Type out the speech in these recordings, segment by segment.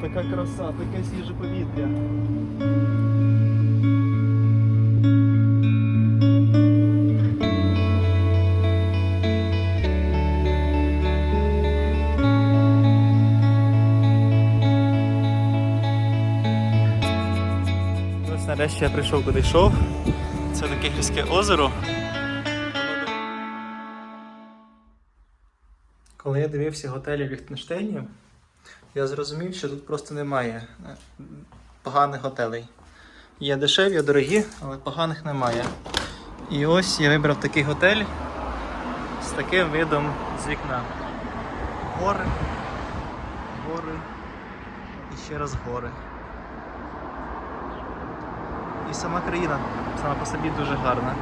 Така краса, таке свіже повітря. Ось нарешті я прийшов куди йшов. Це таке гірське озеро. Коли я дивився готелі Ліхтенштейнів, я зрозумів, що тут просто немає е, поганих готелей. Є дешеві, дорогі, але поганих немає. І ось я вибрав такий готель з таким видом з вікна. Гори, гори і ще раз гори. І сама країна сама по собі дуже гарна.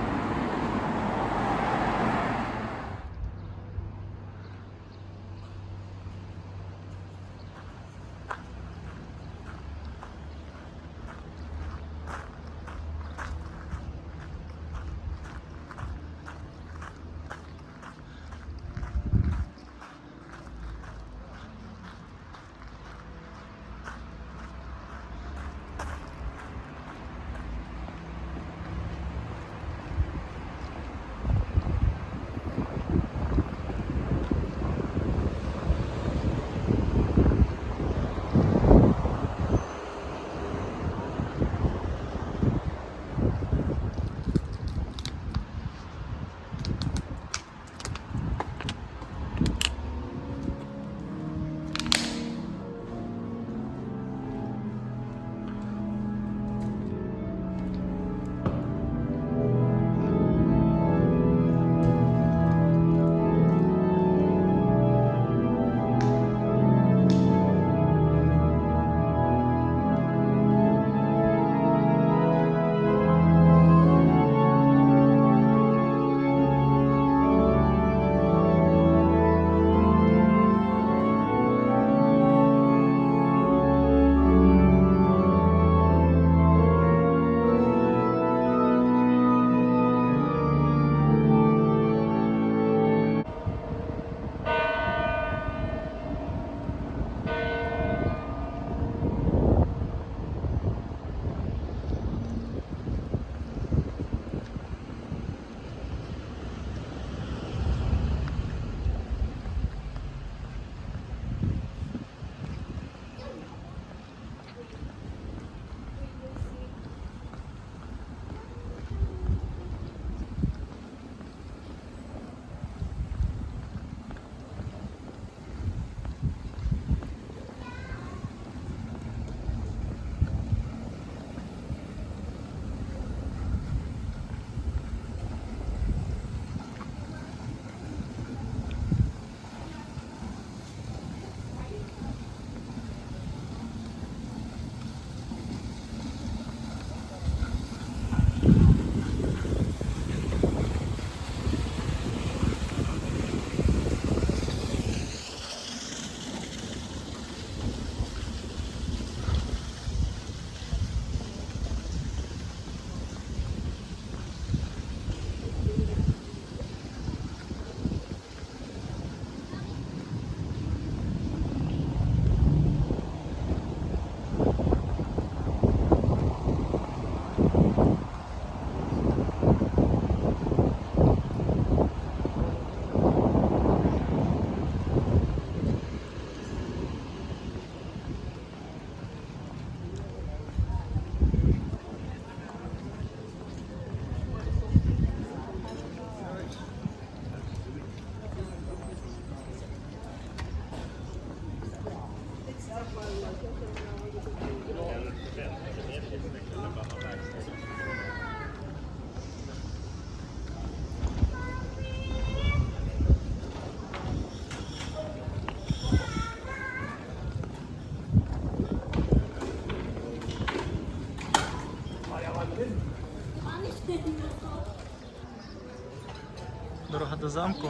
До замку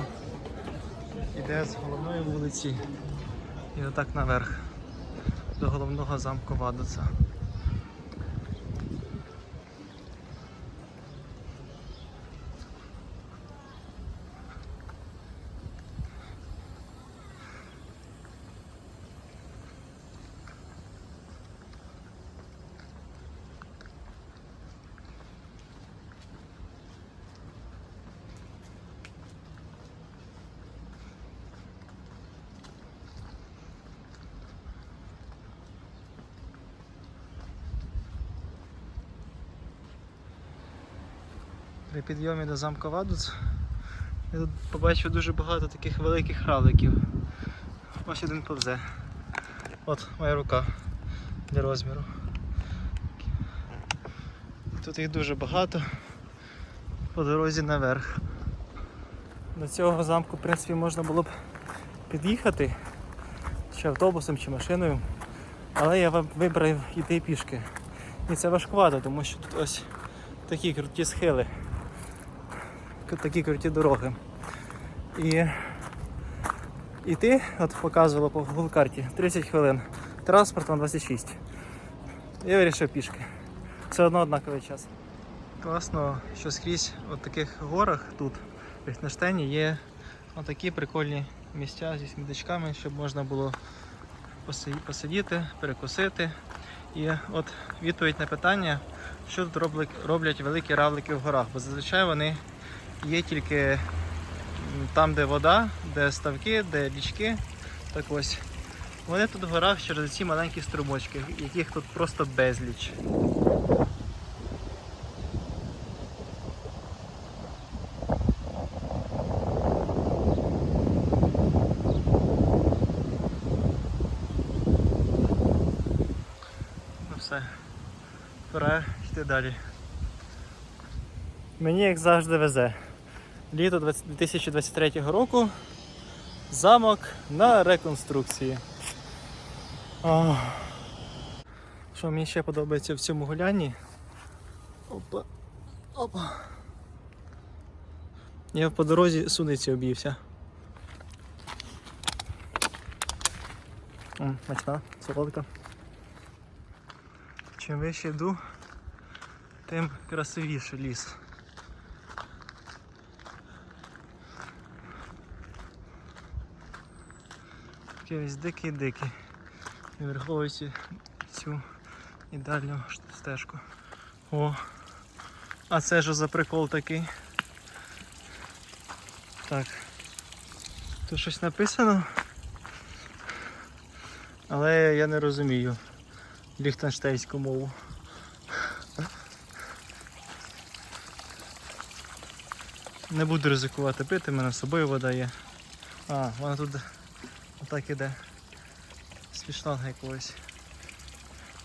йде з головної вулиці і отак наверх до головного замку Вадуца. При підйомі до замка Вадуц я тут побачив дуже багато таких великих равликів. Ось один повзе. От моя рука для розміру. Тут їх дуже багато по дорозі наверх. До цього замку, в принципі, можна було б під'їхати чи автобусом, чи машиною. Але я вибрав йти пішки. І це важкувато, тому що тут ось такі круті схили, такі круті дороги. І йти, от показувало по Google карті 30 хвилин, транспортом 26. Я вирішив пішки. Все одно однаковий час. Класно, що скрізь от таких горах тут, в Ліхтенштейні, є отакі прикольні місця зі сміточками, щоб можна було посидіти, перекусити. І от відповідь на питання, що тут роблять, великі равлики в горах, бо зазвичай вони є тільки там, де вода, де ставки, де річки. Так ось. Вони тут в горах через ці маленькі струмочки, яких тут просто безліч. Ну все, пора йти далі. Мені як завжди везе. Літо 2023 року. Замок на реконструкції. Ох. Що мені ще подобається в цьому гулянні? Опа. Опа. Я по дорозі суниці об'ївся. М, Смачна, солодка. Чим вище йду, тим красивіше ліс. Такий весь дикий-дикий. І враховуючи цю ідеальну стежку. О! А це що за прикол такий? Так. Тут щось написано. Але я не розумію ліхтенштейнську мову. Не буду ризикувати пити, мене з собою вода є. А, вона тут отак іде. З якогось.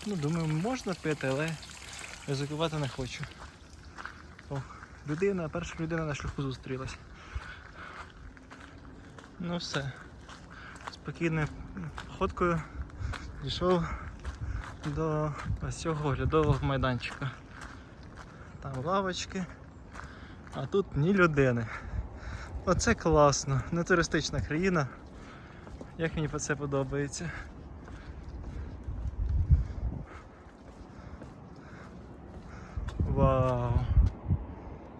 Ну, думаю, можна пити, але ризикувати не хочу. О, людина, перша людина на шляху зустрілась. Ну все. Спокійною ходкою дійшов до ось цього оглядового майданчика. Там лавочки, а тут ні людини. Оце класно, не туристична країна. Як мені це подобається. Вау!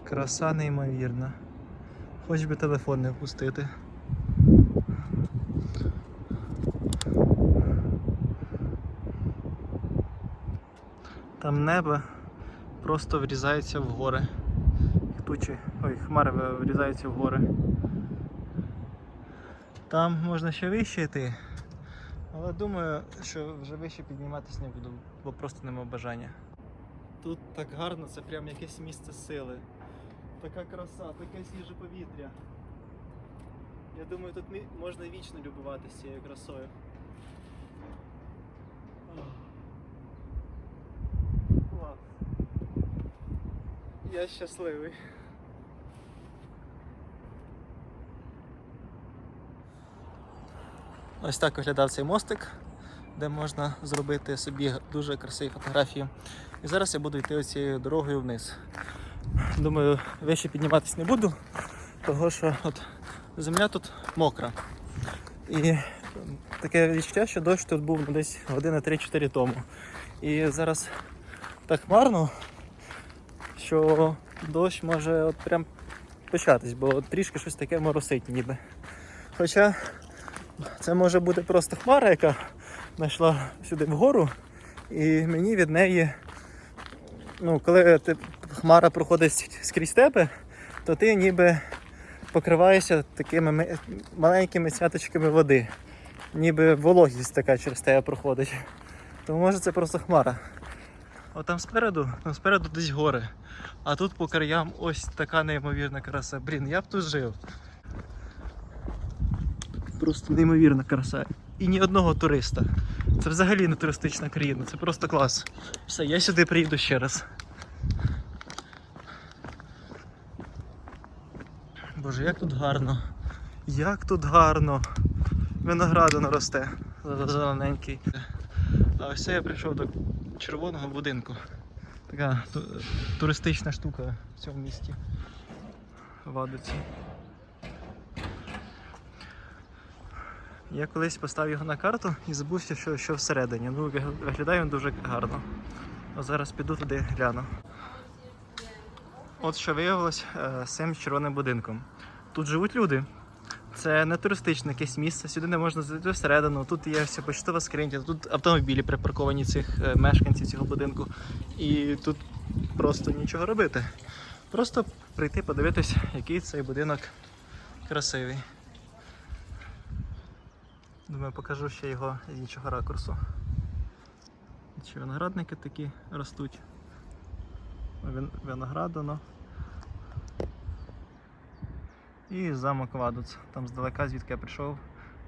Краса неймовірна. Хоч би телефон не впустити. Там небо просто врізається в гори. Тучі, ой, хмари врізаються в гори. Там можна ще вище йти, але думаю, що вже вище підніматися не буду, бо просто нема бажання. Тут так гарно, це прям якесь місце сили. Така краса, таке свіже повітря. Я думаю, тут можна вічно любуватися цією красою. Клас. Я щасливий. Ось так виглядав цей мостик, де можна зробити собі дуже красиві фотографії. І зараз я буду йти цією дорогою вниз. Думаю, вище підніматися не буду, тому що от земля тут мокра. І таке відчуття, що дощ тут був десь години 3-4 тому. І зараз так хмарно, що дощ може от прям початись, бо от трішки щось таке моросить ніби. Хоча це може бути просто хмара, яка знайшла сюди вгору, і мені від неї, ну, коли ти, хмара проходить скрізь тебе, то ти ніби покриваєшся такими маленькими цяточками води. Ніби вологість така через тебе проходить. Тому може це просто хмара. От там спереду, там спереду десь гори. А тут по краям ось така неймовірна краса. Блін, я б тут жив. Просто неймовірна краса. І ні одного туриста. Це взагалі не туристична країна, це просто клас. Все, я сюди приїду ще раз. Боже, як тут гарно. Як тут гарно. Винограду не росте. Зелененький. А ось це я прийшов до червоного будинку. Така туристична штука в цьому місті. Вадиці. Я колись поставив його на карту і забувся, що, що всередині. Ну, виглядає він дуже гарно. А зараз піду туди гляну. От що виявилось е, з цим червоним будинком. Тут живуть люди. Це не туристичне якесь місце, сюди не можна зайти всередину. Тут є вся почтова скринька, тут автомобілі припарковані цих е, мешканців цього будинку. І тут просто нічого робити. Просто прийти подивитись, який цей будинок красивий. Думаю, покажу ще його з іншого ракурсу. Чи виноградники такі ростуть. Вин- Виноградано. І замок Вадуц. Там здалека, звідки я прийшов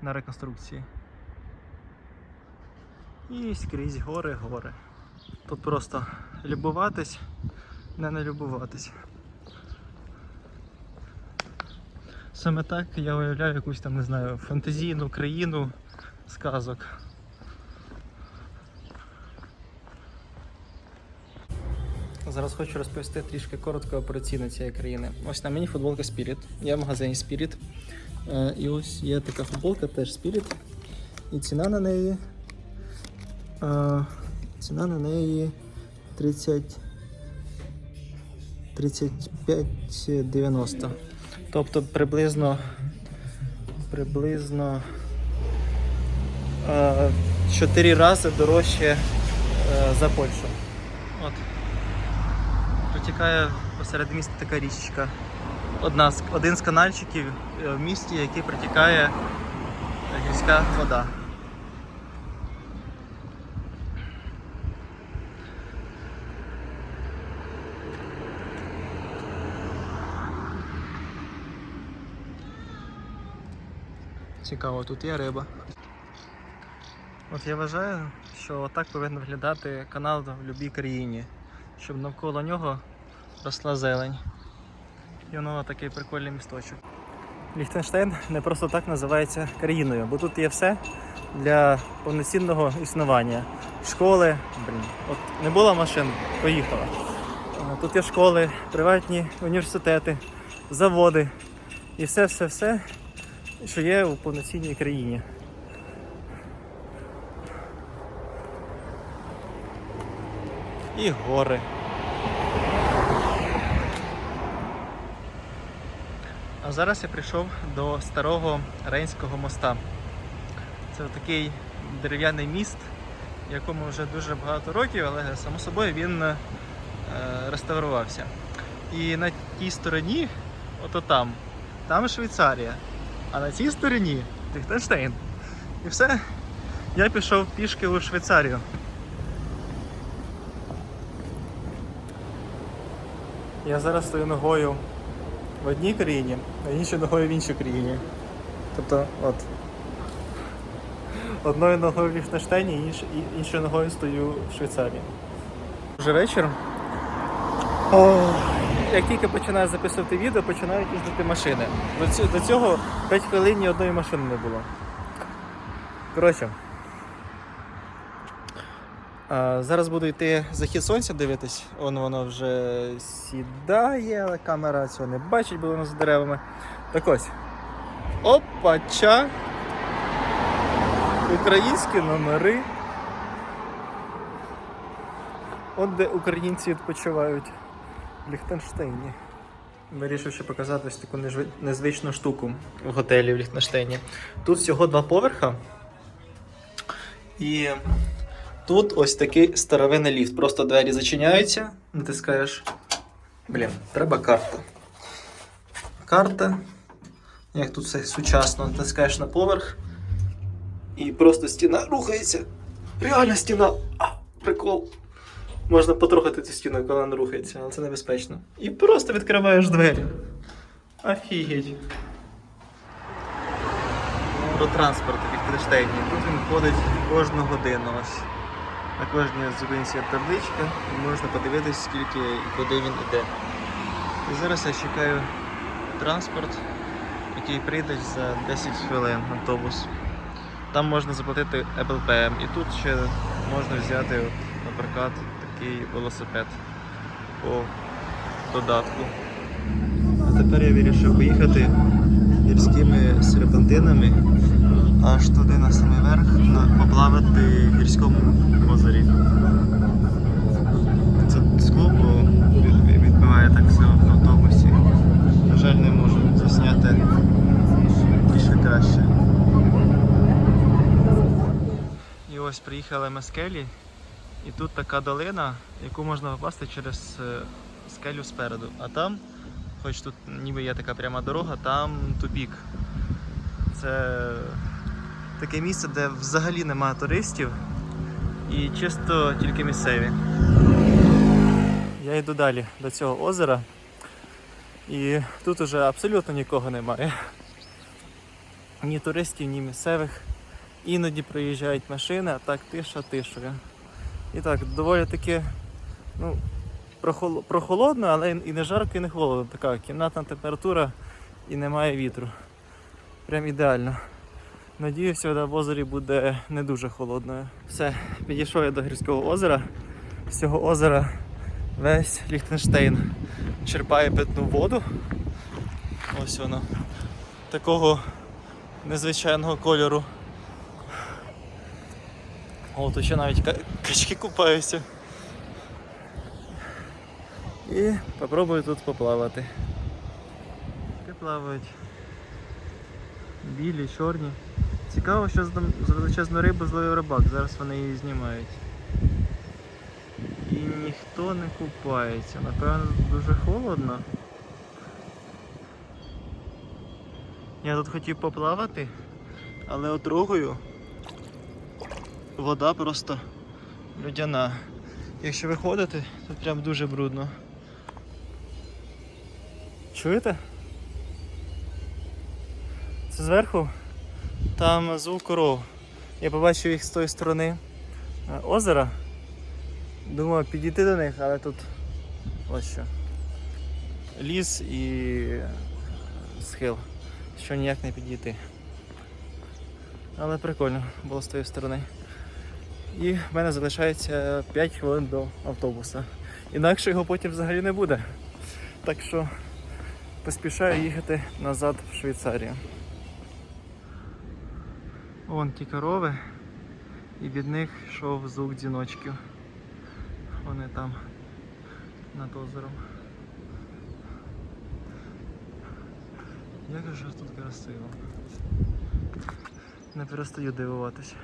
на реконструкції. І скрізь гори, гори. Тут просто любуватись, не не любуватись. Саме так я уявляю якусь там, не знаю, фантазійну країну сказок. Зараз хочу розповісти трішки коротко про ціни цієї країни. Ось на мені футболка Spirit. Я в магазині Spirit. Е, І ось є така футболка, теж Spirit. І ціна на неї. е, Ціна на неї 30. 35,90. Тобто приблизно приблизно е, 4 рази дорожче е, за Польщу. От. Протікає посеред міста така річечка. Одна з, один з канальчиків е, в місті, який протікає гірська вода. Цікаво, тут є риба. От я вважаю, що так повинен виглядати канал в будь-якій країні, щоб навколо нього росла зелень. І воно такий прикольний місточок. Ліхтенштейн не просто так називається країною, бо тут є все для повноцінного існування. Школи, блін, от не було машин, поїхала. Тут є школи, приватні університети, заводи і все-все-все, що є у повноцінній країні. І гори. А зараз я прийшов до старого Рейнського моста. Це такий дерев'яний міст, якому вже дуже багато років, але само собою він е, реставрувався. І на тій стороні, ото там, там Швейцарія, а на цій стороні Ліхтенштейн. І все. Я пішов пішки у Швейцарію. Я зараз стою ногою в одній країні, а іншою ногою в іншій країні. Тобто, от. Одною ногою в Ліхтенштейні, інш, іншою ногою стою в Швейцарії. Вже вечір. О, як тільки починаю записувати відео, починають їздити машини. До цього, до цього 5 хвилин ні одної машини не було. Коротше. А, зараз буду йти захід сонця дивитись. Вон воно вже сідає, але камера цього не бачить, бо воно за деревами. Так ось. Опача. Українські номери. От де українці відпочивають Ліхтенштейні. Вирішив ще показати ось таку незвичну штуку в готелі в Ліхтенштейні. Тут всього два поверха. І тут ось такий старовинний ліфт. Просто двері зачиняються, натискаєш. Блін, треба карта. Карта. Як тут все сучасно, натискаєш на поверх. І просто стіна рухається. Реальна стіна. А, прикол. Можна потрохати цю стіну, коли вона рухається, але це небезпечно. І просто відкриваєш двері. Офігеть. Про транспорт у Ліхтенштейні. Тут він ходить кожну годину. Ось. На кожній зупинці є табличка, і можна подивитись, скільки і куди він іде. І зараз я чекаю транспорт, який прийде за 10 хвилин автобус. Там можна заплатити Apple PM. І тут ще можна взяти на прокат такий велосипед по додатку. А тепер я вирішив поїхати гірськими серпантинами аж туди на самий верх поплавати в гірському озері. Це скло від- відбиває так все в автобусі. На жаль, не можу засняти більше краще. І ось приїхали ми з Келі, і тут така долина, яку можна попасти через е, скелю спереду. А там, хоч тут ніби є така пряма дорога, там тупік. Це таке місце, де взагалі немає туристів і чисто тільки місцеві. Я йду далі до цього озера, і тут уже абсолютно нікого немає. Ні туристів, ні місцевих. Іноді проїжджають машини, а так тиша тишою. І так, доволі таки ну, прохолодно, але і не жарко, і не холодно. Така кімнатна температура і немає вітру. Прям ідеально. Надіюся, в озері буде не дуже холодною. Все, підійшов я до гірського озера. З цього озера весь Ліхтенштейн черпає питну воду. Ось воно. Такого незвичайного кольору. О, тут ще навіть качки купаються. І попробую тут поплавати. Качки плавають. Білі, чорні. Цікаво, що з величезну рибу зловив рибак. Зараз вони її знімають. І ніхто не купається. Напевно, дуже холодно. Я тут хотів поплавати, але отрогою вода просто людяна. Якщо виходити, то прям дуже брудно. Чуєте? Це зверху там звук коров. Я побачив їх з тої сторони е, озера. Думав підійти до них, але тут ось що. Ліс і е, схил, що ніяк не підійти. Але прикольно було з тої сторони. І в мене залишається 5 хвилин до автобуса. Інакше його потім взагалі не буде. Так що поспішаю їхати назад в Швейцарію. Вон ті корови, і від них йшов звук дзвіночків. Вони там над озером. Як же тут красиво. Не перестаю дивуватися.